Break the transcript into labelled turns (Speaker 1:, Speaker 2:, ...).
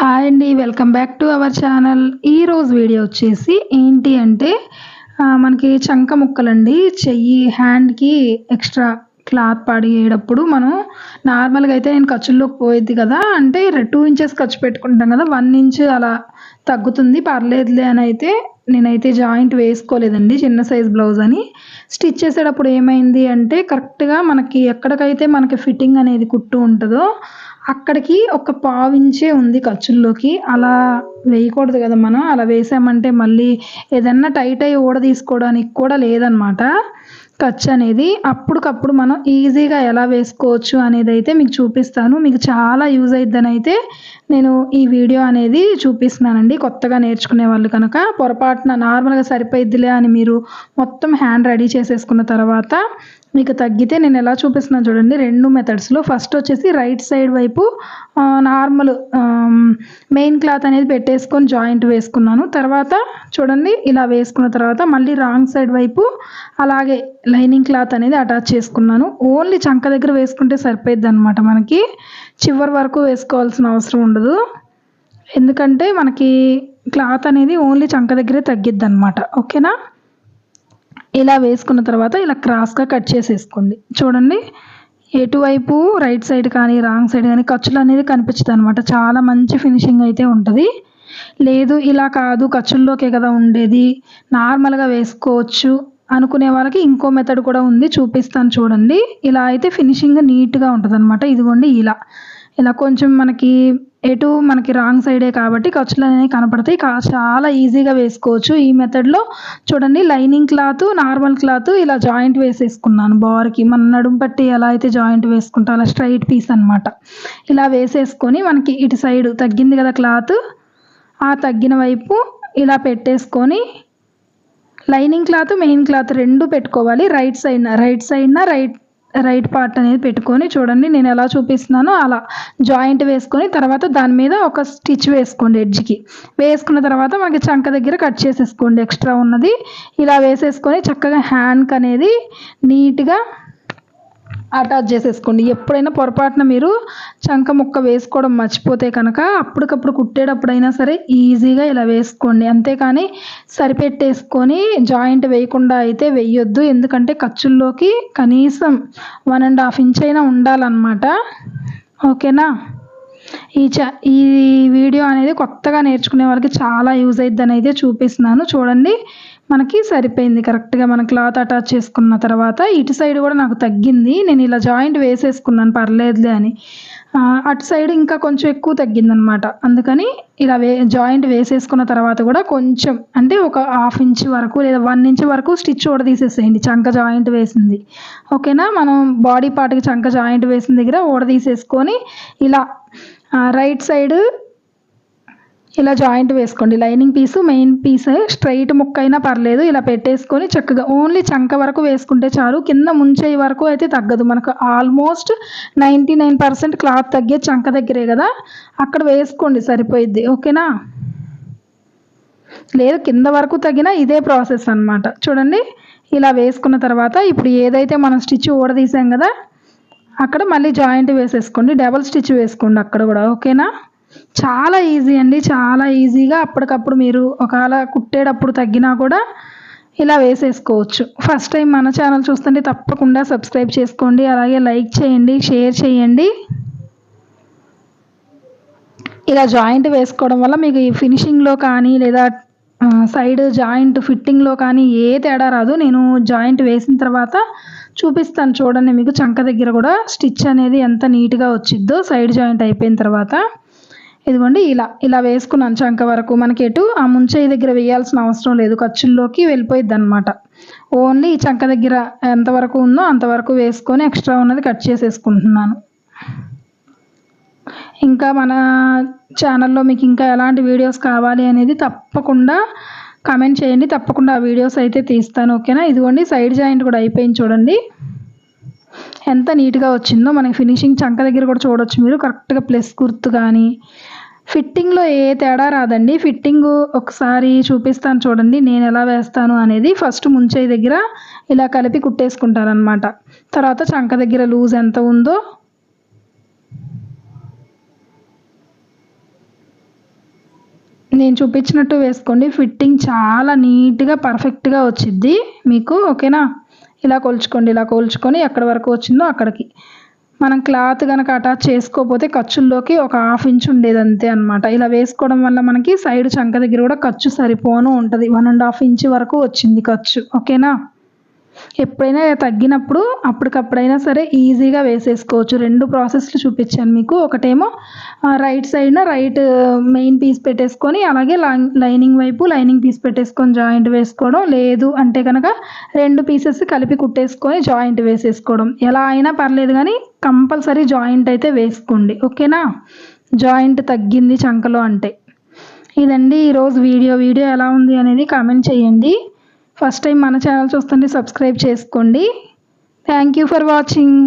Speaker 1: Hi అండి welcome back to our channel ఈరోజు video వచ్చేసి ఏంటి అంటే మనకి చంక ముక్కలండి. చెయ్యి హ్యాండ్కి ఎక్స్ట్రా క్లాత్ పడేటప్పుడు మనం నార్మల్గా అయితే నేను ఖర్చుల్లోకి పోయిద్ది కదా. అంటే టూ ఇంచెస్ ఖర్చు పెట్టుకుంటాం కదా. వన్ ఇంచ్ అలా తగ్గుతుంది. పర్లేదులే అని అయితే నేనైతే జాయింట్ వేసుకోలేదండి చిన్న సైజ్ బ్లౌజ్ అని. స్టిచ్ చేసేటప్పుడు ఏమైంది అంటే కరెక్ట్గా మనకి ఎక్కడికైతే మనకి ఫిట్టింగ్ అనేది కుట్టు ఉంటుందో అక్కడికి ఒక పావించే ఉంది ఖర్చుల్లోకి. అలా వేయకూడదు కదా మనం. అలా వేసామంటే మళ్ళీ ఏదన్నా టైట్ అయ్యి ఊడ తీసుకోవడానికి కూడా లేదనమాట ఖర్చు అనేది అప్పటికప్పుడు మనం ఈజీగా ఎలా వేసుకోవచ్చు అనేది అయితే మీకు చూపిస్తాను. మీకు చాలా యూజ్ అయిద్దని అయితే నేను ఈ వీడియో అనేది చూపిస్తున్నానండి. కొత్తగా నేర్చుకునే వాళ్ళు కనుక పొరపాటున నార్మల్గా సరిపోయిద్దిలే అని మీరు మొత్తం హ్యాండ్ రెడీ చేసేసుకున్న తర్వాత మీకు తగ్గితే నేను ఎలా చూపిస్తున్నాను చూడండి రెండు మెథడ్స్లో ఫస్ట్ వచ్చేసి రైట్ సైడ్ వైపు నార్మల్ మెయిన్ క్లాత్ అనేది పెట్టేసుకొని జాయింట్ వేసుకున్నాను. తర్వాత చూడండి ఇలా వేసుకున్న తర్వాత మళ్ళీ రాంగ్ సైడ్ వైపు అలాగే లైనింగ్ క్లాత్ అనేది అటాచ్ చేసుకున్నాను. ఓన్లీ చంక దగ్గర వేసుకుంటే సరిపోయిద్ది అనమాట మనకి. చివరి వరకు వేసుకోవాల్సిన అవసరం ఉండదు. ఎందుకంటే మనకి క్లాత్ అనేది ఓన్లీ చంక దగ్గరే తగ్గిద్ది అనమాట ఓకేనా ఇలా వేసుకున్న తర్వాత ఇలా క్రాస్గా కట్ చేసేసుకోండి. చూడండి ఎటువైపు రైట్ సైడ్ కానీ రాంగ్ సైడ్ కానీ ఖర్చులు అనేది కనిపించదు అనమాట చాలా మంచి ఫినిషింగ్ అయితే ఉంటుంది. లేదు ఇలా కాదు ఖర్చుల్లోకే కదా ఉండేది. నార్మల్గా వేసుకోవచ్చు అనుకునే వాళ్ళకి ఇంకో మెథడ్ కూడా ఉంది చూపిస్తాను చూడండి. ఇలా అయితే ఫినిషింగ్ నీట్గా ఉంటుంది అనమాట ఇదిగోండి ఇలా. ఇలా కొంచెం మనకి ఎటు మనకి రాంగ్ సైడే కాబట్టి ఖర్చులు అనేవి కనపడతాయి. కా చాలా ఈజీగా వేసుకోవచ్చు. ఈ మెథడ్లో చూడండి లైనింగ్ క్లాత్ నార్మల్ క్లాత్ ఇలా జాయింట్ వేసేసుకున్నాను. బార్కి మన నడుము పట్టి ఎలా అయితే జాయింట్ వేసుకుంటా అలా స్ట్రైట్ పీస్ అనమాట ఇలా వేసేసుకొని మనకి ఇటు సైడ్ తగ్గింది కదా క్లాత్ ఆ తగ్గిన వైపు ఇలా పెట్టేసుకొని లైనింగ్ క్లాత్ మెయిన్ క్లాత్ రెండు పెట్టుకోవాలి. రైట్ సైడ్ రైట్ సైడ్న రైట్ రైట్ పార్ట్ అనేది పెట్టుకొని చూడండి నేను ఎలా చూపిస్తున్నానో అలా. జాయింట్ వేసుకొని తర్వాత దాని మీద ఒక స్టిచ్ వేసుకోండి ఎడ్జ్కి వేసుకున్న తర్వాత మనకి చంక దగ్గర కట్ చేసేసుకోండి. ఎక్స్ట్రా ఉన్నది. ఇలా వేసేసుకొని చక్కగా హ్యాండ్కి అనేది నీట్గా అటాచ్ చేసేసుకోండి. ఎప్పుడైనా పొరపాటున మీరు చంక ముక్క వేసుకోవడం మర్చిపోతే కనుక అప్పటికప్పుడు కుట్టేటప్పుడైనా సరే ఈజీగా ఇలా వేసుకోండి. అంతేకాని సరిపెట్టేసుకొని జాయింట్ వేయకుండా అయితే వేయొద్దు. ఎందుకంటే ఖర్చుల్లోకి కనీసం వన్ అండ్ హాఫ్ ఇంచ్ అయినా ఉండాలన్నమాట. ఓకేనా? ఈ చ ఈ వీడియో అనేది కొత్తగా నేర్చుకునే వాళ్ళకి చాలా యూజ్ అయిద్దని అయితే చూపిస్తున్నాను. చూడండి. మనకి సరిపోయింది. కరెక్ట్గా మన క్లాత్ అటాచ్ చేసుకున్న తర్వాత ఇటు సైడ్ కూడా నాకు తగ్గింది. నేను ఇలా జాయింట్ వేసేసుకున్నాను పర్లేదులే అని. అటు సైడ్ ఇంకా కొంచెం ఎక్కువ తగ్గిందనమాట అందుకని ఇలా వే జాయింట్ వేసేసుకున్న తర్వాత కూడా కొంచెం అంటే ఒక హాఫ్ ఇంచ్ వరకు లేదా వన్ ఇంచ్ వరకు స్టిచ్ కూడా తీసేసేయండి. చంక జాయింట్ వేసింది. ఓకేనా మనం బాడీ పార్ట్కి చంక జాయింట్ వేసిన దగ్గర ఓడ తీసేసుకొని ఇలా రైట్ సైడ్ ఇలా జాయింట్ వేసుకోండి. Lining piece main piece straight ముక్క అయినా పర్లేదు. ఇలా పెట్టేసుకొని చక్కగా ఓన్లీ చంక వరకు వేసుకుంటే చాలు. కింద ముంచే వరకు అయితే తగ్గదు. మనకు almost ninety nine percent cloth తగ్గే చంక దగ్గరే కదా. అక్కడ వేసుకోండి. సరిపోయిద్ది. ఓకేనా? లేదు కింద వరకు తగిన ఇదే ప్రాసెస్ అన్నమాట. చూడండి. ఇలా వేసుకున్న తర్వాత ఇప్పుడు ఏదైతే మనం స్టిచ్ ఊడదీసాం కదా అక్కడ మళ్ళీ జాయింట్ వేసేసుకోండి. డబల్ స్టిచ్ వేసుకోండి అక్కడ కూడా. ఓకేనా? చాలా ఈజీ అండి. చాలా ఈజీగా అప్పటికప్పుడు మీరు ఒకవేళ కుట్టేటప్పుడు తగ్గినా కూడా ఇలా వేసేసుకోవచ్చు. ఫస్ట్ టైం మన ఛానల్ చూస్తుంటే తప్పకుండా సబ్స్క్రైబ్ చేసుకోండి. అలాగే లైక్ చేయండి షేర్ చేయండి. ఇలా జాయింట్ వేసుకోవడం వల్ల మీకు ఈ ఫినిషింగ్లో కానీ లేదా సైడ్ జాయింట్ ఫిట్టింగ్లో కానీ ఏ తేడా రాదు. నేను జాయింట్ వేసిన తర్వాత చూపిస్తాను చూడండి. మీకు చంక దగ్గర కూడా స్టిచ్ అనేది ఎంత నీట్గా వచ్చిద్దో సైడ్ జాయింట్ అయిపోయిన తర్వాత. ఇదిగోండి ఇలా ఇలా వేసుకున్నాను చంక వరకు మనకి ఎటు ఆ ముంచే దగ్గర వేయాల్సిన అవసరం లేదు. ఖర్చుల్లోకి వెళ్ళిపోయిద్ది అనమాట ఓన్లీ ఈ చంక దగ్గర ఎంతవరకు ఉందో అంతవరకు వేసుకొని ఎక్స్ట్రా ఉన్నది కట్ చేసేసుకుంటున్నాను. ఇంకా మన ఛానల్లో మీకు ఇంకా ఎలాంటి వీడియోస్ కావాలి అనేది తప్పకుండా కామెంట్ చేయండి. తప్పకుండా ఆ వీడియోస్ అయితే తీస్తాను ఓకేనా? ఇదిగోండి సైడ్ జాయింట్ కూడా అయిపోయింది చూడండి. ఎంత నీట్గా వచ్చిందో మనకి ఫినిషింగ్ చంక దగ్గర కూడా చూడొచ్చు మీరు. కరెక్ట్గా ప్లస్ గుర్తు కానీ ఫిట్టింగ్లో ఏ తేడా రాదండి. ఫిట్టింగ్ ఒకసారి చూపిస్తాను చూడండి నేను ఎలా వేస్తాను అనేది ఫస్ట్ ముంచే దగ్గర ఇలా కలిపి కుట్టేసుకుంటారనమాట తర్వాత చంక దగ్గర లూజ్ ఎంత ఉందో నేను చూపించినట్టు వేసుకోండి. ఫిట్టింగ్ చాలా నీట్గా పర్ఫెక్ట్గా వచ్చిద్ది. మీకు ఓకేనా? ఇలా కొలుచుకోండి ఇలా కొలుచుకొని ఎక్కడి వరకు వచ్చిందో అక్కడికి. మనం క్లాత్ కనుక అటాచ్ చేసుకోకపోతే ఖర్చుల్లోకి ఒక హాఫ్ ఇంచ్ ఉండేది అంతే అనమాట ఇలా వేసుకోవడం వల్ల మనకి సైడ్ చంక దగ్గర కూడా ఖర్చు సరిపోను ఉంటుంది. వన్ అండ్ హాఫ్ ఇంచ్ వరకు వచ్చింది ఖర్చు. ఓకేనా? ఎప్పుడైనా తగ్గినప్పుడు అప్పటికప్పుడైనా సరే ఈజీగా వేసేసుకోవచ్చు. రెండు ప్రాసెస్లు చూపించాను మీకు. ఒకటేమో రైట్ సైడ్న రైట్ మెయిన్ పీస్ పెట్టేసుకొని అలాగే లైనింగ్ వైపు లైనింగ్ పీస్ పెట్టేసుకొని జాయింట్ వేసుకోవడం. లేదు అంటే కనుక రెండు పీసెస్ కలిపి కుట్టేసుకొని జాయింట్ వేసేసుకోవడం. ఎలా అయినా పర్లేదు కానీ కంపల్సరీ జాయింట్ అయితే వేసుకోండి. ఓకేనా? జాయింట్ తగ్గింది చంకలో అంటే. ఇదండి ఈరోజు వీడియో. వీడియో ఎలా ఉంది అనేది కామెంట్ చేయండి. ఫస్ట్ టైం మన ఛానల్ చూస్తుంటే సబ్స్క్రైబ్ చేసుకోండి. Thank you for watching